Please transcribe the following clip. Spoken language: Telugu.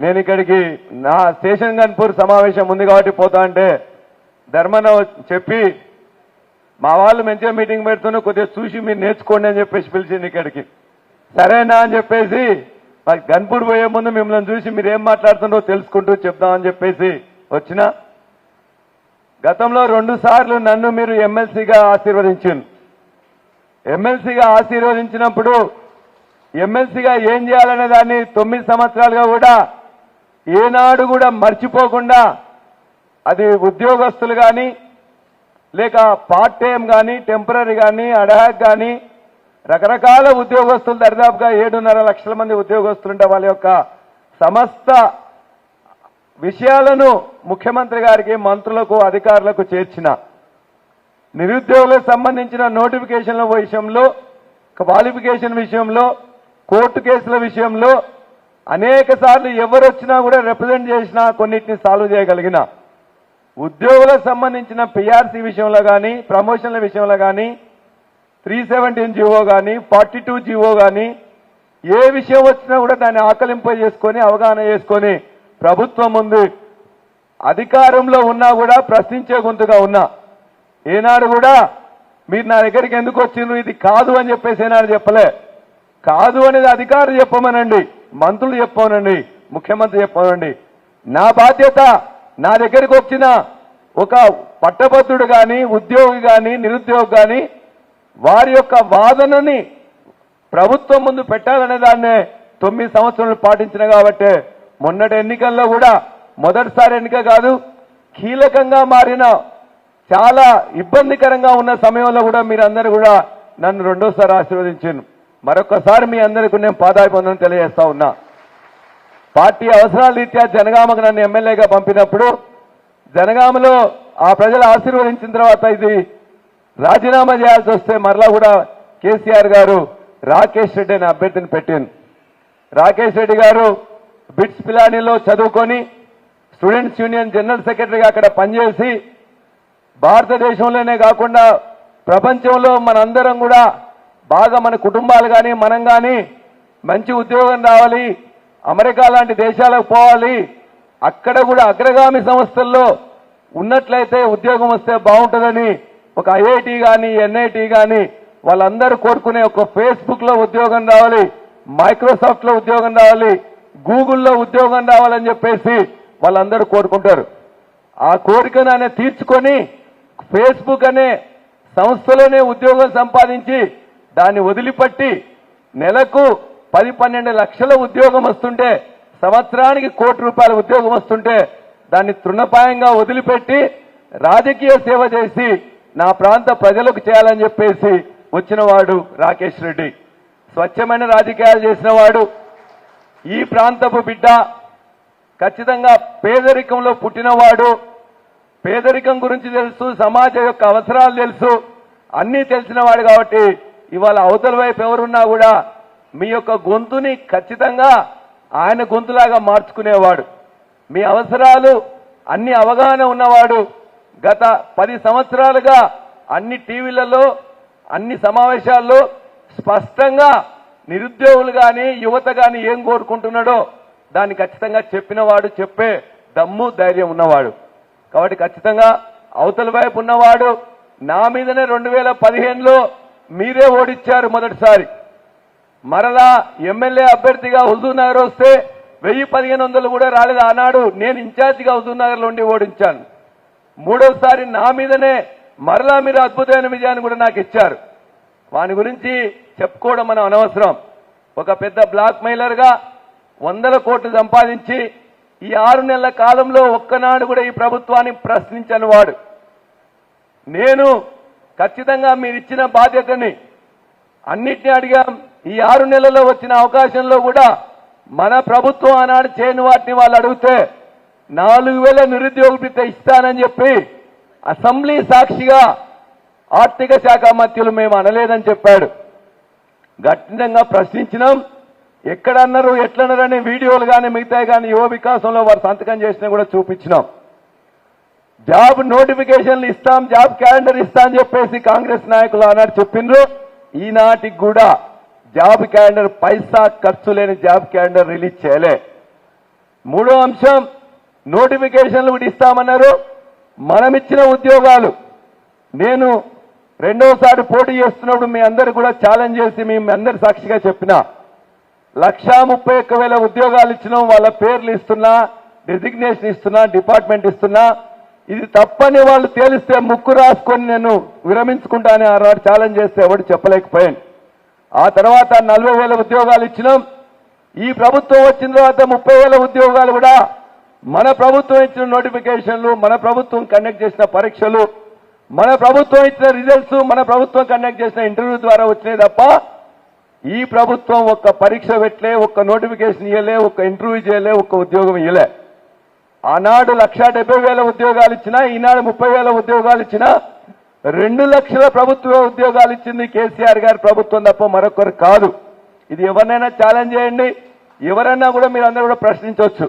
నేను ఇక్కడికి నా స్టేషన్ గన్పూర్ సమావేశం ఉంది కాబట్టి పోతా అంటే ధర్మన చెప్పి మా వాళ్ళు మంచిగా మీటింగ్ పెడుతున్నా కొద్దిగా చూసి మీరు నేర్చుకోండి అని చెప్పేసి పిలిచింది ఇక్కడికి. సరేనా అని చెప్పేసి గన్పూర్ పోయే ముందు మిమ్మల్ని చూసి మీరు ఏం మాట్లాడుతుండో తెలుసుకుంటూ చెప్దామని చెప్పేసి వచ్చిన. గతంలో రెండు సార్లు నన్ను మీరు ఎమ్మెల్సీగా ఆశీర్వదించారు ఎమ్మెల్సీగా ఆశీర్వదించినప్పుడు ఎమ్మెల్సీగా ఏం చేయాలనే దాన్ని తొమ్మిది సంవత్సరాలుగా కూడా ఏనాడు కూడా మర్చిపోకుండా అది ఉద్యోగస్తులు కానీ లేక పార్ట్ టైం కానీ టెంపరీ కానీ అడాక్ కానీ రకరకాల ఉద్యోగస్తులు దరిదాపుగా ఏడున్నర లక్షల మంది ఉద్యోగస్తులుంటే వాళ్ళ యొక్క సమస్త విషయాలను ముఖ్యమంత్రి గారికి మంత్రులకు అధికారులకు చేర్చిన నిరుద్యోగులకు సంబంధించిన నోటిఫికేషన్ల విషయంలో క్వాలిఫికేషన్ విషయంలో కోర్టు కేసుల విషయంలో అనేక సార్లు ఎవరు వచ్చినా కూడా రిప్రజెంట్ చేసినా కొన్నిటిని సాల్వ్ చేయగలిగిన. ఉద్యోగులకు సంబంధించిన పిఆర్సీ విషయంలో కానీ ప్రమోషన్ల విషయంలో కానీ త్రీ సెవెంటీన్ జీవో కానీ ఫార్టీ టూ జీవో కానీ ఏ విషయం వచ్చినా కూడా దాన్ని ఆకలింప చేసుకొని అవగాహన చేసుకొని ప్రభుత్వం ముందు అధికారంలో ఉన్నా కూడా ప్రశ్నించే గొంతుగా ఉన్నా. ఏనాడు కూడా మీరు నా దగ్గరికి ఎందుకు వచ్చిండ్రు? ఇది కాదు అని చెప్పేసి ఏనాడు చెప్పలే. కాదు అనేది అధికారులు చెప్పమనండి మంత్రులు చెప్పమనండి ముఖ్యమంత్రి చెప్పమనండి. నా బాధ్యత నా దగ్గరికి వచ్చిన ఒక పట్టభద్రుడు కానీ ఉద్యోగి కానీ నిరుద్యోగి కానీ వారి యొక్క వాదనని ప్రభుత్వం ముందు పెట్టాలనే దాన్నే తొమ్మిది సంవత్సరాలు పాటించిన కాబట్టి మొన్నటి ఎన్నికల్లో కూడా మొదటిసారి ఎన్నిక కాదు కీలకంగా మారిన చాలా ఇబ్బందికరంగా ఉన్న సమయంలో కూడా మీరందరూ కూడా నన్ను రెండోసారి ఆశీర్వదించాను మరొకసారి మీ అందరికీ నేను పాదాభివందనం తెలియజేస్తా ఉన్నా. పార్టీ అవసరాల రీత్యా జనగామకు నన్ను ఎమ్మెల్యేగా పంపినప్పుడు జనగామలో ఆ ప్రజలు ఆశీర్వదించిన తర్వాత ఇది రాజీనామా చేయాల్సి వస్తే మరలా కూడా కేసీఆర్ గారు రాకేష్ రెడ్డి అనే అభ్యర్థిని పెట్టింది రాకేష్ రెడ్డి గారు బిట్స్ పిలానీలో చదువుకొని స్టూడెంట్స్ యూనియన్ జనరల్ సెక్రటరీగా అక్కడ పనిచేసి భారతదేశంలోనే కాకుండా ప్రపంచంలో మనందరం కూడా బాగా మన కుటుంబాలు కానీ మనం కానీ మంచి ఉద్యోగం రావాలి. అమెరికా లాంటి దేశాలకు పోవాలి. అక్కడ కూడా అగ్రగామి సంస్థల్లో ఉన్నట్లయితే ఉద్యోగం వస్తే బాగుంటుందని ఒక ఐఐటి కానీ ఎన్ఐటి కానీ వాళ్ళందరూ కోరుకునే ఒక ఫేస్బుక్లో ఉద్యోగం రావాలి మైక్రోసాఫ్ట్లో ఉద్యోగం రావాలి గూగుల్లో ఉద్యోగం రావాలని చెప్పేసి వాళ్ళందరూ కోరుకుంటారు. ఆ కోరికను ఆయన తీర్చుకొని ఫేస్బుక్ అనే సంస్థలోనే ఉద్యోగం సంపాదించి దాన్ని వదిలిపట్టి నెలకు పది పన్నెండు లక్షల ఉద్యోగం వస్తుంటే సంవత్సరానికి కోటి రూపాయల ఉద్యోగం వస్తుంటే దాన్ని తృణపాయంగా వదిలిపెట్టి రాజకీయ సేవ చేసి నా ప్రాంత ప్రజలకు చేయాలని చెప్పేసి వచ్చిన వాడు రాకేష్ రెడ్డి. స్వచ్ఛమైన రాజకీయాలు చేసిన వాడు ఈ ప్రాంతపు బిడ్డ ఖచ్చితంగా పేదరికంలో పుట్టినవాడు. పేదరికం గురించి తెలుసు సమాజం యొక్క అవసరాలు తెలుసు అన్నీ తెలిసిన వాడు కాబట్టి ఇవాళ అవతల వైపు ఎవరున్నా కూడా మీ యొక్క గొంతుని ఖచ్చితంగా ఆయన గొంతులాగా మార్చుకునేవాడు. మీ అవసరాలు అన్ని అవగాహన ఉన్నవాడు. గత పది సంవత్సరాలుగా అన్ని టీవీలలో అన్ని సమావేశాల్లో స్పష్టంగా నిరుద్యోగులు కానీ యువత కానీ ఏం కోరుకుంటున్నాడో దాన్ని ఖచ్చితంగా చెప్పినవాడు చెప్పే దమ్ము ధైర్యం ఉన్నవాడు. కాబట్టి ఖచ్చితంగా అవతల వైపు ఉన్నవాడు నా మీదనే రెండు వేల పదిహేనులో మీరే ఓడిచ్చారు మొదటిసారి. మరలా ఎమ్మెల్యే అభ్యర్థిగా హుజూర్ నగర్ వస్తే వెయ్యి పదిహేను వందలు కూడా రాలేదు. ఆనాడు నేను ఇన్ఛార్జిగా హుజూర్ నగర్ ఉండి ఓడించాను. మూడోసారి నా మీదనే మరలా మీరు అద్భుతమైన విజయాన్ని కూడా నాకు ఇచ్చారు. వాని గురించి చెప్పుకోవడం మనం అనవసరం. ఒక పెద్ద బ్లాక్ మైలర్గా వందల కోట్లు సంపాదించి ఈ ఆరు నెలల కాలంలో ఒక్కనాడు కూడా ఈ ప్రభుత్వాన్ని ప్రశ్నించని వాడు. నేను ఖచ్చితంగా మీరు ఇచ్చిన బాధ్యతని అన్నిటినీ అడిగాం. ఈ ఆరు నెలల్లో వచ్చిన అవకాశంలో కూడా మన ప్రభుత్వం ఆనాడు చేయని వాటిని వాళ్ళు అడిగితే నాలుగు వేల నిరుద్యోగ ఇస్తానని చెప్పి అసెంబ్లీ సాక్షిగా ఆర్థిక శాఖ మంత్రులు మేము అనలేదని చెప్పాడు. గట్టినంగా ప్రశ్నించినాం. ఎక్కడన్నారు ఎట్లన్నారు అనే వీడియోలు కానీ మిగతాయి కానీ యువ వికాసంలో వారు సంతకం చేసినా కూడా చూపించినాం. జాబ్ నోటిఫికేషన్లు ఇస్తాం జాబ్ క్యాలెండర్ ఇస్తా అని చెప్పేసి కాంగ్రెస్ నాయకులు ఆనాడు చెప్పిండ్రు. ఈనాటికి కూడా జాబ్ క్యాలెండర్ పైసా ఖర్చు లేని జాబ్ క్యాలెండర్ రిలీజ్ చేయలే. మూడో అంశం నోటిఫికేషన్లు కూడా ఇస్తామన్నారు. మనమిచ్చిన ఉద్యోగాలు. నేను రెండోసారి పోటీ చేస్తున్నప్పుడు మీ అందరు కూడా ఛాలెంజ్ చేసి మీ అందరి సాక్షిగా చెప్పిన లక్షా ముప్పై ఒక్క వేల ఉద్యోగాలు ఇచ్చినాం వాళ్ళ పేర్లు ఇస్తున్నా డెసిగ్నేషన్ ఇస్తున్నా డిపార్ట్మెంట్ ఇస్తున్నా ఇది తప్పని వాళ్ళు తేలిస్తే ముక్కు రాసుకొని నేను విరమించుకుంటానని ఆనాడు ఛాలెంజ్ చేస్తే ఎవడు చెప్పలేకపోయాను ఆ తర్వాత నలభై వేల ఉద్యోగాలు ఇచ్చినాం. ఈ ప్రభుత్వం వచ్చిన తర్వాత ముప్పై వేల ఉద్యోగాలు కూడా మన ప్రభుత్వం ఇచ్చిన నోటిఫికేషన్లు మన ప్రభుత్వం కండక్ట్ చేసిన పరీక్షలు మన ప్రభుత్వం ఇచ్చిన రిజల్ట్స్ మన ప్రభుత్వం కండక్ట్ చేసిన ఇంటర్వ్యూ ద్వారా వచ్చినాయి తప్ప ఈ ప్రభుత్వం ఒక్క పరీక్ష పెట్టలే ఒక్క నోటిఫికేషన్ ఇవ్వలే ఒక్క ఇంటర్వ్యూ చేయలే ఒక్క ఉద్యోగం ఇవ్వలే ఆనాడు లక్ష డెబ్బై వేల ఉద్యోగాలు ఇచ్చినా ఈనాడు ముప్పై వేల ఉద్యోగాలు ఇచ్చినా రెండు లక్షల ప్రభుత్వ ఉద్యోగాలు ఇచ్చింది కేసీఆర్ గారి ప్రభుత్వం తప్ప మరొకరు కాదు. ఇది ఎవరినైనా ఛాలెంజ్ చేయండి. ఎవరైనా కూడా మీరు అందరూ కూడా ప్రశ్నించవచ్చు.